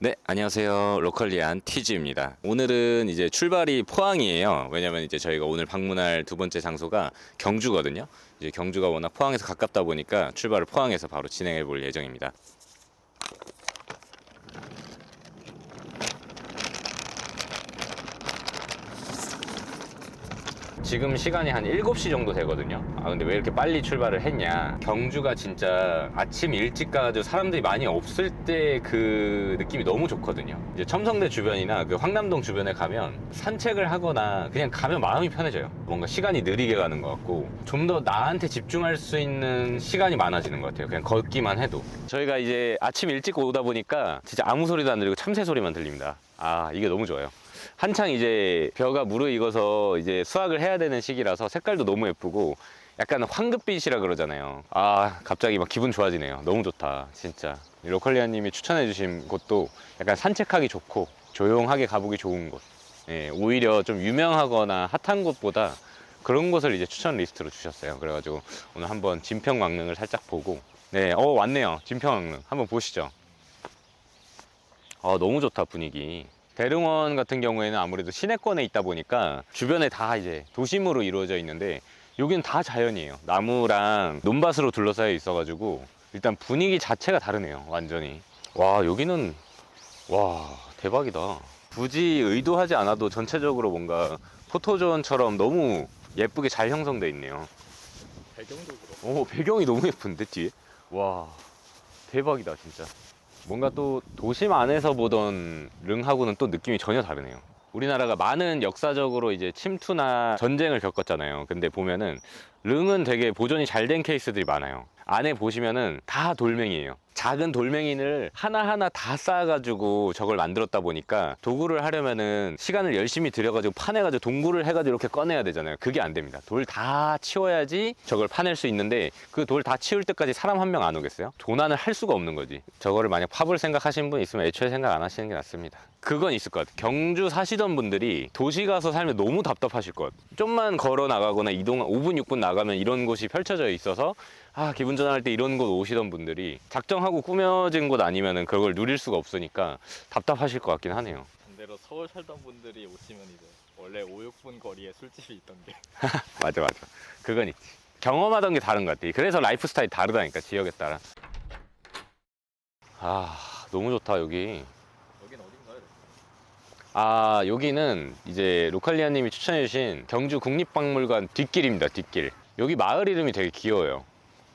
네, 안녕하세요. 로컬리안 티즈입니다. 오늘은 이제 출발이 포항이에요. 왜냐면 이제 저희가 오늘 방문할 두 번째 장소가 경주거든요. 이제 경주가 워낙 포항에서 가깝다 보니까 출발을 포항에서 바로 진행해 볼 예정입니다. 지금 시간이 한 7시 정도 되거든요. 아, 근데 왜 이렇게 빨리 출발을 했냐. 경주가 진짜 아침 일찍 가가지고 사람들이 많이 없을 때 그 느낌이 너무 좋거든요. 이제 첨성대 주변이나 그 황남동 주변에 가면 산책을 하거나 그냥 가면 마음이 편해져요. 뭔가 시간이 느리게 가는 것 같고 좀 더 나한테 집중할 수 있는 시간이 많아지는 것 같아요. 그냥 걷기만 해도. 저희가 이제 아침 일찍 오다 보니까 진짜 아무 소리도 안 들리고 참새 소리만 들립니다. 아, 이게 너무 좋아요. 한창 이제 벼가 무르익어서 이제 수확을 해야 되는 시기라서 색깔도 너무 예쁘고 약간 황급빛이라 그러잖아요. 아 갑자기 막 기분 좋아지네요. 너무 좋다 진짜. 로컬리아님이 추천해 주신 곳도 약간 산책하기 좋고 조용하게 가보기 좋은 곳. 예, 오히려 좀 유명하거나 핫한 곳보다 그런 곳을 이제 추천 리스트로 주셨어요. 그래가지고 오늘 한번 진평왕릉을 살짝 보고 네, 어 왔네요. 진평왕릉 한번 보시죠. 아 너무 좋다 분위기. 대릉원 같은 경우에는 아무래도 시내권에 있다 보니까 주변에 다 이제 도심으로 이루어져 있는데 여기는 다 자연이에요. 나무랑 논밭으로 둘러싸여 있어가지고 일단 분위기 자체가 다르네요. 완전히. 와 여기는 와 대박이다. 굳이 의도하지 않아도 전체적으로 뭔가 포토존처럼 너무 예쁘게 잘 형성돼 있네요. 배경도 그렇고 오 배경이 너무 예쁜데 뒤에 와 대박이다 진짜 뭔가 또 도심 안에서 보던 릉하고는 또 느낌이 전혀 다르네요. 우리나라가 많은 역사적으로 이제 침투나 전쟁을 겪었잖아요. 근데 보면은 릉은 되게 보존이 잘 된 케이스들이 많아요. 안에 보시면은 다 돌멩이에요 작은 돌멩이를 하나하나 다 쌓아가지고 저걸 만들었다 보니까 도구를 하려면은 시간을 열심히 들여가지고 파내가지고 동굴을 해가지고 이렇게 꺼내야 되잖아요. 그게 안 됩니다. 돌 다 치워야지 저걸 파낼 수 있는데 그 돌 다 치울 때까지 사람 한 명 안 오겠어요? 도난을 할 수가 없는 거지. 저거를 만약 파볼 생각하시는 분 있으면 애초에 생각 안 하시는 게 낫습니다. 그건 있을 것 같아요. 경주 사시던 분들이 도시 가서 살면 너무 답답하실 것 같아요. 좀만 걸어 나가거나 이동 5분, 6분 나가면 이런 곳이 펼쳐져 있어서 아, 기분 전환할 때 이런 곳 오시던 분들이 작정하고 꾸며진 곳 아니면은 그걸 누릴 수가 없으니까 답답하실 것 같긴 하네요. 반대로 서울 살던 분들이 오시면 이제 원래 5, 6분 거리에 술집이 있던데 맞아, 맞아. 그건 있지. 경험하던 게 다른 것 같아. 그래서 라이프 스타일이 다르다니까, 지역에 따라. 아, 너무 좋다, 여기. 여긴 어딘가요? 아, 여기는 이제 로칼리아님이 추천해주신 경주 국립박물관 뒷길입니다, 뒷길. 여기 마을 이름이 되게 귀여워요.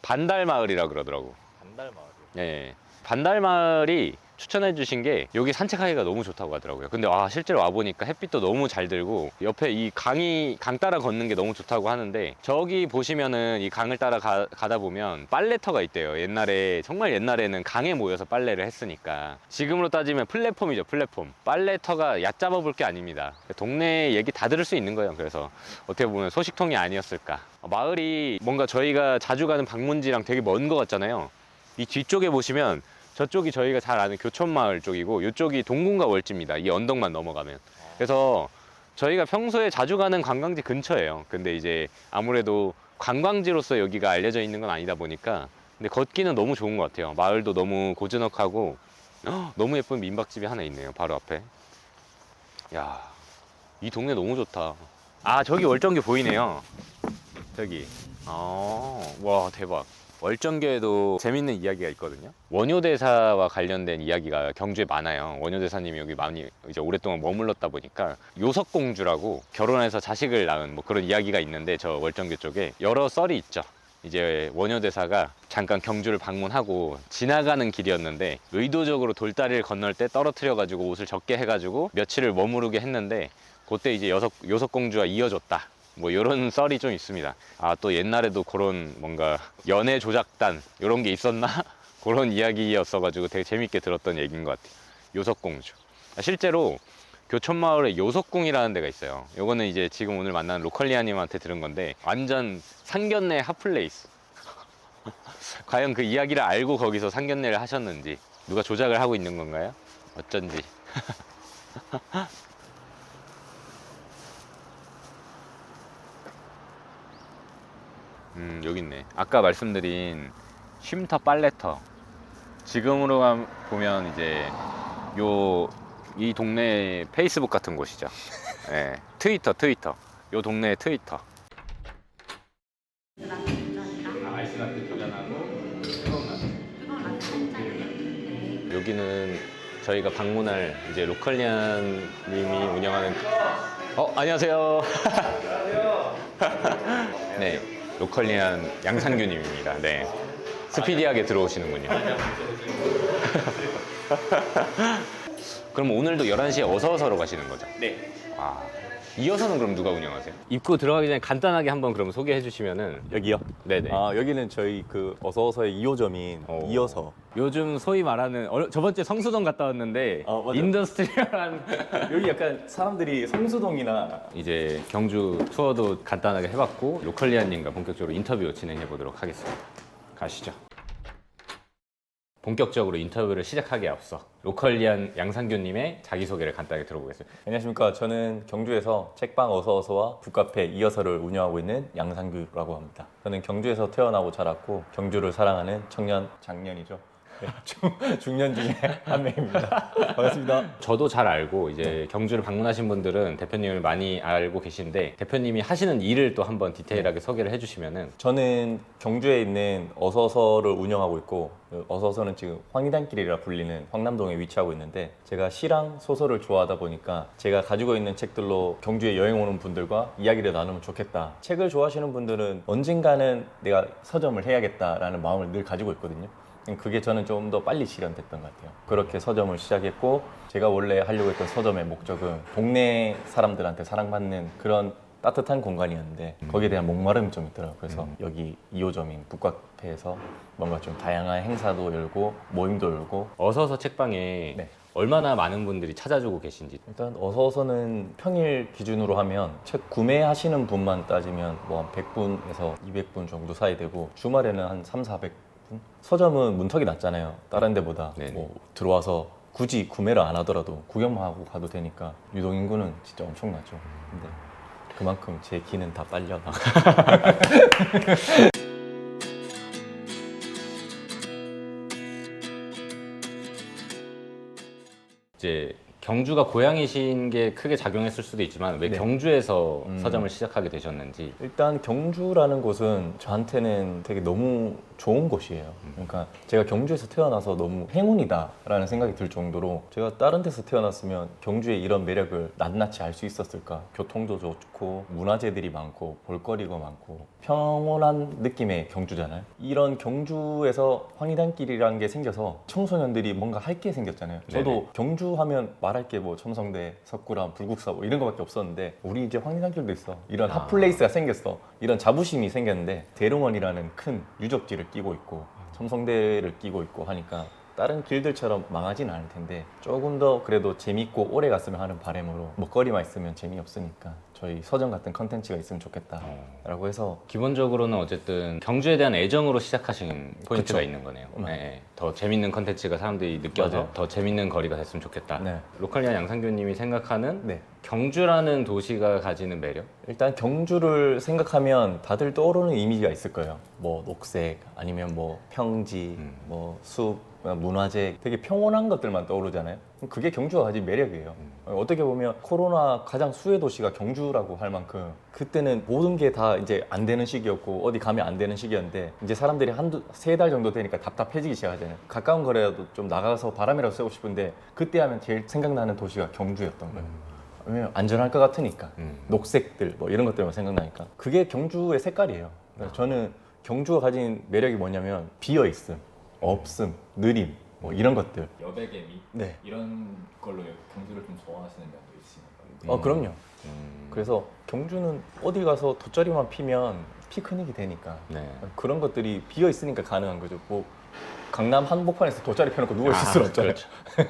반달 마을이라 그러더라고. 반달 마을이요 예. 반달 마을이 추천해 주신 게 여기 산책하기가 너무 좋다고 하더라고요. 근데 아 실제로 와 보니까 햇빛도 너무 잘 들고 옆에 이 강이 강 따라 걷는 게 너무 좋다고 하는데 저기 보시면은 이 강을 따라 가, 다 보면 빨래터가 있대요. 옛날에 정말 옛날에는 강에 모여서 빨래를 했으니까 지금으로 따지면 플랫폼이죠. 플랫폼. 빨래터가 얕잡아 볼 게 아닙니다. 동네 얘기 다 들을 수 있는 거예요. 그래서 어떻게 보면 소식통이 아니었을까. 마을이 뭔가 저희가 자주 가는 방문지랑 되게 먼 것 같잖아요. 이 뒤쪽에 보시면 저쪽이 저희가 잘 아는 교촌마을 쪽이고 이쪽이 동궁과 월지입니다. 이 언덕만 넘어가면. 그래서 저희가 평소에 자주 가는 관광지 근처예요. 근데 이제 아무래도 관광지로서 여기가 알려져 있는 건 아니다 보니까 근데 걷기는 너무 좋은 것 같아요. 마을도 너무 고즈넉하고 헉, 너무 예쁜 민박집이 하나 있네요. 바로 앞에. 야, 이 동네 너무 좋다. 아, 저기 월정교 보이네요. 저기. 아, 와, 대박. 월정교에도 재밌는 이야기가 있거든요. 원효대사와 관련된 이야기가 경주에 많아요. 원효대사님이 여기 많이 이제 오랫동안 머물렀다 보니까 요석공주라고 결혼해서 자식을 낳은 뭐 그런 이야기가 있는데 저 월정교 쪽에 여러 썰이 있죠. 이제 원효대사가 잠깐 경주를 방문하고 지나가는 길이었는데 의도적으로 돌다리를 건널 때 떨어뜨려 가지고 옷을 적게 해가지고 며칠을 머무르게 했는데 그때 이제 여석 요석공주가 이어줬다. 뭐 이런 썰이 좀 있습니다. 아 또 옛날에도 그런 뭔가 연애 조작단 이런 게 있었나 그런 이야기였어가지고 되게 재밌게 들었던 얘기인 것 같아요. 요석공주. 아, 실제로 교촌마을에 요석궁이라는 데가 있어요. 요거는 이제 지금 오늘 만난 로컬리아님한테 들은 건데 완전 상견례 핫플레이스. 과연 그 이야기를 알고 거기서 상견례를 하셨는지 누가 조작을 하고 있는 건가요? 어쩐지. 음 여기 있네 아까 말씀드린 쉼터 빨래터 지금으로 가- 보면 이제 요 이 동네 페이스북 같은 곳이죠. 예. 트위터, 트위터. 요 동네 트위터. 아이스 라떼. 여기는 저희가 방문할 이제 로컬리안 님이 운영하는 어 안녕하세요. 네 로컬리안 양상규님입니다. 네 스피디하게 들어오시는군요. 그럼 오늘도 11시에 어서 어서로 가시는 거죠? 네. 아 이어서는 그럼 누가 운영하세요? 입구 들어가기 전에 간단하게 한번 그럼 소개해 주시면은 여기요? 네네. 아 여기는 저희 그 어서어서의 2호점인 오. 이어서 요즘 소위 말하는 어, 저번 주에 성수동 갔다 왔는데 어, 맞아. 인더스트리얼한 여기 약간 사람들이 성수동이나 이제 경주 투어도 간단하게 해봤고 로컬리안님과 본격적으로 인터뷰 진행해 보도록 하겠습니다. 가시죠. 본격적으로 인터뷰를 시작하기에 앞서 로컬리안 양상규님의 자기소개를 간단하게 들어보겠습니다. 안녕하십니까. 저는 경주에서 책방 어서어서와 북카페 이어서를 운영하고 있는 양상규라고 합니다. 저는 경주에서 태어나고 자랐고 경주를 사랑하는 청년 장년이죠. 네, 중, 중년 중에 한 명입니다 반갑습니다 저도 잘 알고 이제 경주를 방문하신 분들은 대표님을 많이 알고 계신데 대표님이 하시는 일을 또 한번 디테일하게 소개를 해주시면은 저는 경주에 있는 어서서를 운영하고 있고 그 어서서는 지금 황리단길이라 불리는 황남동에 위치하고 있는데 제가 시랑 소설을 좋아하다 보니까 제가 가지고 있는 책들로 경주에 여행 오는 분들과 이야기를 나누면 좋겠다. 책을 좋아하시는 분들은 언젠가는 내가 서점을 해야겠다라는 마음을 늘 가지고 있거든요. 그게 저는 좀 더 빨리 실현됐던 것 같아요. 그렇게 서점을 시작했고 제가 원래 하려고 했던 서점의 목적은 동네 사람들한테 사랑받는 그런 따뜻한 공간이었는데 거기에 대한 목마름이 좀 있더라고요. 그래서 여기 2호점인 북카페에서 뭔가 좀 다양한 행사도 열고 모임도 열고 어서서 책방에 네. 얼마나 많은 분들이 찾아주고 계신지 일단 어서서는 평일 기준으로 하면 책 구매하시는 분만 따지면 뭐 한 100분에서 200분 정도 사이 되고 주말에는 한 3, 400분? 서점은 문턱이 낮잖아요. 다른 데보다 네네. 뭐 들어와서 굳이 구매를 안 하더라도 구경만 하고 가도 되니까 유동 인구는 진짜 엄청나죠. 근데 그만큼 제 기는 다 빨려 나가. 이제 경주가 고향이신 게 크게 작용했을 수도 있지만 왜 네. 경주에서 음. 서점을 시작하게 되셨는지 일단 경주라는 곳은 저한테는 되게 너무 좋은 곳이에요. 그러니까 제가 경주에서 태어나서 너무 행운이다라는 생각이 들 정도로 제가 다른 데서 태어났으면 경주의 이런 매력을 낱낱이 알 수 있었을까? 교통도 좋고 문화재들이 많고 볼거리가 많고 평온한 느낌의 경주잖아요. 이런 경주에서 황리단길이라는 게 생겨서 청소년들이 뭔가 할 게 생겼잖아요. 저도 네네. 경주 하면 말할 게 뭐 첨성대, 석굴암, 불국사 뭐 이런 거밖에 없었는데 우리 이제 황리단길도 있어. 이런 아. 핫플레이스가 생겼어. 이런 자부심이 생겼는데 대릉원이라는 큰 유적지를 끼고 있고 첨성대를 끼고 있고 하니까 다른 길들처럼 망하진 않을 텐데 조금 더 그래도 재밌고 오래 갔으면 하는 바람으로 먹거리만 있으면 재미없으니까 저희 서점 같은 컨텐츠가 있으면 좋겠다라고 해서 기본적으로는 어쨌든 경주에 대한 애정으로 시작하신 포인트가 그쵸. 있는 거네요. 음. 네, 네. 더 재밌는 컨텐츠가 사람들이 느껴서 맞아요. 더 재밌는 거리가 됐으면 좋겠다. 네. 로컬리안 양상규님이 생각하는 네. 경주라는 도시가 가지는 매력? 일단 경주를 생각하면 다들 떠오르는 이미지가 있을 거예요. 뭐 녹색 아니면 뭐 평지, 음. 뭐 숲, 문화재 되게 평온한 것들만 떠오르잖아요. 그게 경주가 가진 매력이에요. 어떻게 보면 코로나 가장 수혜 도시가 경주라고 할 만큼 그때는 모든 게 다 이제 안 되는 시기였고 어디 가면 안 되는 시기였는데 이제 사람들이 한두 세 달 정도 되니까 답답해지기 시작하잖아요. 가까운 거리라도 좀 나가서 바람이라도 쐬고 싶은데 그때 하면 제일 생각나는 도시가 경주였던 거예요. 왜냐면 안전할 것 같으니까. 음. 녹색들 뭐 이런 것들만 생각나니까 그게 경주의 색깔이에요. 그래서 저는 경주가 가진 매력이 뭐냐면 비어 있음, 없음, 느림 뭐 이런 것들. 여백의 미 네. 이런 걸로 경주를 좀 좋아하시는 면도 있으신가요? 어 그럼요. 음. 그래서 경주는 어디 가서 돗자리만 피면 피크닉이 되니까 네. 그런 것들이 비어 있으니까 가능한 거죠. 뭐 강남 한복판에서 돗자리 펴놓고 누워 있을 아, 수는 없잖아요. 그렇죠.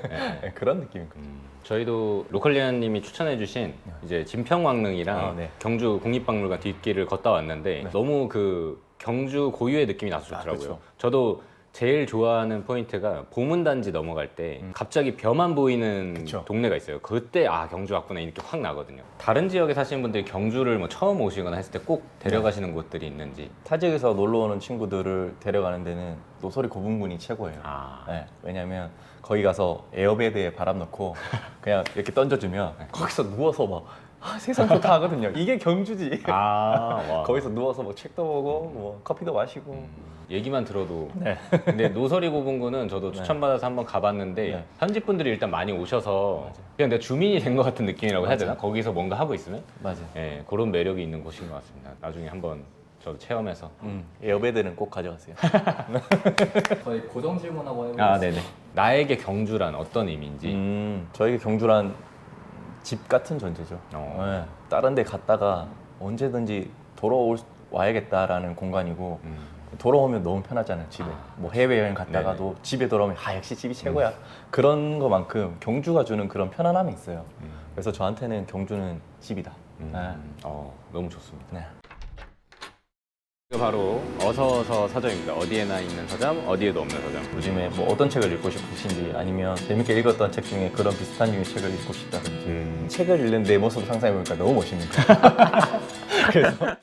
네. 네, 그런 느낌인 거죠. 음, 저희도 로컬리안님이 추천해주신 이제 진평왕릉이랑 아, 네. 경주 국립박물관 뒷길을 걷다 왔는데 네. 너무 그 경주 고유의 느낌이 나서 좋더라고요. 그쵸. 저도 제일 좋아하는 포인트가 보문단지 넘어갈 때 갑자기 벼만 보이는 음. 그쵸. 동네가 있어요. 그때 아 경주 왔구나 이렇게 확 나거든요. 다른 지역에 사시는 분들이 경주를 뭐 처음 오시거나 했을 때 꼭 데려가시는 곳들이 있는지. 타 지역에서 놀러 오는 친구들을 데려가는 데는 노소리 고분군이 최고예요. 아 네, 왜냐면 거기 가서 에어베드에 바람 넣고 그냥 이렇게 던져주면 거기서 누워서 막 아, 세상 좋다 하거든요. 이게 경주지. 아, 와. 거기서 누워서 뭐 책도 보고 뭐 커피도 마시고. 얘기만 들어도 네. 근데 노서리 고분군은 저도 추천받아서 한번 가봤는데 네. 현지 분들이 일단 많이 오셔서 그냥 내가 주민이 된 것 같은 느낌이라고 해야 되나? 거기서 뭔가 하고 있으면 맞아요. 예, 그런 매력이 있는 곳인 것 같습니다. 나중에 한번 저도 체험해서 음, 에어베드는 꼭 가져가세요. 저희 고정 질문 한번 해보겠습니다. 아, 네네. 나에게 경주란 어떤 의미인지. 음, 저에게 경주란 집 같은 존재죠. 어. 네. 다른 데 갔다가 언제든지 돌아올 와야겠다라는 공간이고 음. 돌아오면 너무 편하잖아요 집에 뭐 해외여행 갔다가도 집에 돌아오면 아 역시 집이 최고야 그런 것만큼 경주가 주는 그런 편안함이 있어요 음. 그래서 저한테는 경주는 집이다 음. 네. 어, 너무 좋습니다. 네. 이거 바로 어서어서 서점입니다. 어디에나 있는 서점, 어디에도 없는 서점. 요즘에 뭐 어떤 책을 읽고 싶으신지 아니면 재밌게 읽었던 책 중에 그런 비슷한 류의 책을 읽고 싶다든지 음. 책을 읽는 내 모습 상상해보니까 너무 멋있는 거예요 그래서